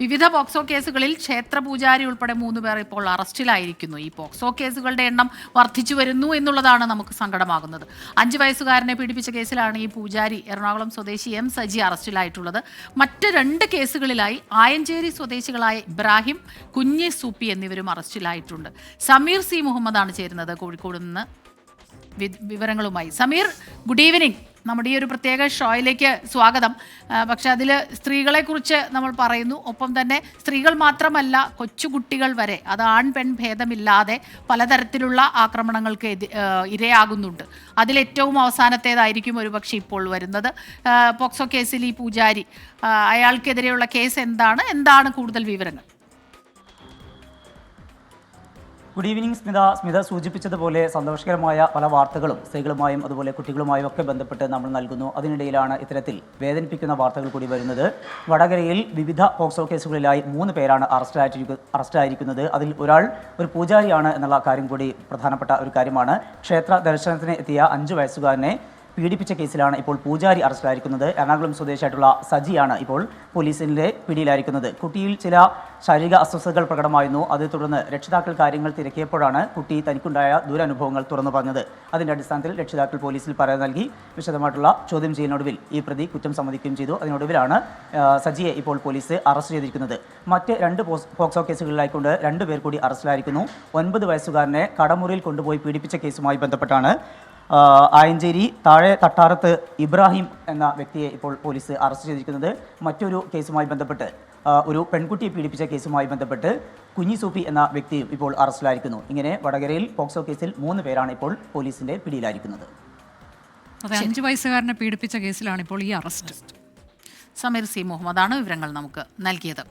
വിവിധ പോക്സോ കേസുകളിൽ ക്ഷേത്ര പൂജാരി ഉൾപ്പെടെ മൂന്ന് പേർ ഇപ്പോൾ അറസ്റ്റിലായിരിക്കുന്നു. ഈ പോക്സോ കേസുകളുടെ എണ്ണം വർദ്ധിച്ചു വരുന്നു എന്നുള്ളതാണ് നമുക്ക് സങ്കടമാകുന്നത്. അഞ്ച് വയസ്സുകാരനെ പീഡിപ്പിച്ച കേസിലാണ് ഈ പൂജാരി എറണാകുളം സ്വദേശി എം സജി അറസ്റ്റിലായിട്ടുള്ളത്. മറ്റ് രണ്ട് കേസുകളിലായി ആയഞ്ചേരി സ്വദേശികളായ ഇബ്രാഹിം കുഞ്ഞി സൂപ്പി എന്നിവരും അറസ്റ്റിലായിട്ടുണ്ട്. സമീർ സി മുഹമ്മദാണ് ചേരുന്നത്. കോഴിക്കോട് നിന്ന് വിവരങ്ങളുമായി. സമീർ ഗുഡ് ഈവനിങ് നമ്മുടെ ഈ ഒരു പ്രത്യേക ഷോയിലേക്ക് സ്വാഗതം. പക്ഷെ അതിൽ സ്ത്രീകളെക്കുറിച്ച് നമ്മൾ പറയുന്നു. ഒപ്പം തന്നെ സ്ത്രീകൾ മാത്രമല്ല കൊച്ചുകുട്ടികൾ വരെ അത് ആൺ പെൺ ഭേദമില്ലാതെ പലതരത്തിലുള്ള ആക്രമണങ്ങൾക്ക് ഇരയാകുന്നുണ്ട്. അതിലേറ്റവും അവസാനത്തേതായിരിക്കും ഒരുപക്ഷെ ഇപ്പോൾ വരുന്നത്. പോക്സോ കേസിൽ ഈ പൂജാരി അയാൾക്കെതിരെയുള്ള കേസ് എന്താണ്? എന്താണ് കൂടുതൽ വിവരങ്ങൾ? ഗുഡ് ഈവനിങ് സ്മിത സ്മിത സൂചിപ്പിച്ചതുപോലെ സന്തോഷകരമായ പല വാർത്തകളും സ്ത്രീകളുമായും അതുപോലെ കുട്ടികളുമായും ഒക്കെ ബന്ധപ്പെട്ട് നമ്മൾ നൽകുന്നു. അതിനിടയിലാണ് ഇത്തരത്തിൽ വേദനിപ്പിക്കുന്ന വാർത്തകൾ കൂടി വരുന്നത്. വടകരയിൽ വിവിധ പോക്സോ കേസുകളിലായി മൂന്ന് പേരാണ് അറസ്റ്റായിരിക്കു അറസ്റ്റായിരിക്കുന്നത് അതിൽ ഒരാൾ ഒരു പൂജാരിയാണ് എന്നുള്ള കാര്യം കൂടി പ്രധാനപ്പെട്ട ഒരു കാര്യമാണ്. ക്ഷേത്ര ദർശനത്തിന് എത്തിയ അഞ്ച് വയസ്സുകാരനെ പീഡിപ്പിച്ച കേസിലാണ് ഇപ്പോൾ പൂജാരി അറസ്റ്റിലായിരിക്കുന്നത്. എറണാകുളം സ്വദേശിയായിട്ടുള്ള സജിയാണ് ഇപ്പോൾ പോലീസിന്റെ പിടിയിലായിരിക്കുന്നത്. കുട്ടിയിൽ ചില ശാരീരിക അസ്വസ്ഥതകൾ പ്രകടമായിരുന്നു. അതേ തുടർന്ന് രക്ഷിതാക്കൾ കാര്യങ്ങൾ തിരക്കിയപ്പോഴാണ് കുട്ടി തനിക്കുണ്ടായ ദുരനുഭവങ്ങൾ തുറന്നു പറഞ്ഞത്. അതിന്റെ അടിസ്ഥാനത്തിൽ രക്ഷിതാക്കൾ പോലീസിൽ പരാതി നൽകി. വിശദമായിട്ടുള്ള ചോദ്യം ചെയ്യലിനൊടുവിൽ ഈ പ്രതി കുറ്റം സമ്മതിക്കുകയും ചെയ്തു. അതിനൊടുവിലാണ് സജിയെ ഇപ്പോൾ പോലീസ് അറസ്റ്റ് ചെയ്തിരിക്കുന്നത്. മറ്റ് രണ്ട് പോക്സോ കേസുകളിലായിക്കൊണ്ട് രണ്ടുപേർ കൂടി അറസ്റ്റിലായിരിക്കുന്നു. ഒൻപത് വയസ്സുകാരനെ കടമുറിയിൽ കൊണ്ടുപോയി പീഡിപ്പിച്ച കേസുമായി ബന്ധപ്പെട്ടാണ് ആയഞ്ചേരി താഴെ തട്ടാറത്ത് ഇബ്രാഹിം എന്ന വ്യക്തിയെ ഇപ്പോൾ പോലീസ് അറസ്റ്റ് ചെയ്തിരിക്കുന്നത് മറ്റൊരു കേസുമായി ബന്ധപ്പെട്ട് ഒരു പെൺകുട്ടിയെ പീഡിപ്പിച്ച കേസുമായി ബന്ധപ്പെട്ട് കുഞ്ഞി സൂഫി എന്ന വ്യക്തിയും ഇപ്പോൾ അറസ്റ്റിലായിരിക്കുന്നു. ഇങ്ങനെ വടകരയിൽ പോക്സോ കേസിൽ മൂന്ന് പേരാണ് ഇപ്പോൾ പോലീസിന്റെ പിടിയിലായിരിക്കുന്നത്. അതെ അഞ്ച് വയസ്സുകാരനെ പീഡിപ്പിച്ച കേസിലാണ് ഇപ്പോൾ ഈ അറസ്റ്റ്. സമീർ സി. മുഹമ്മദാണ് വിവരങ്ങൾ നമുക്ക് നൽകിയത്.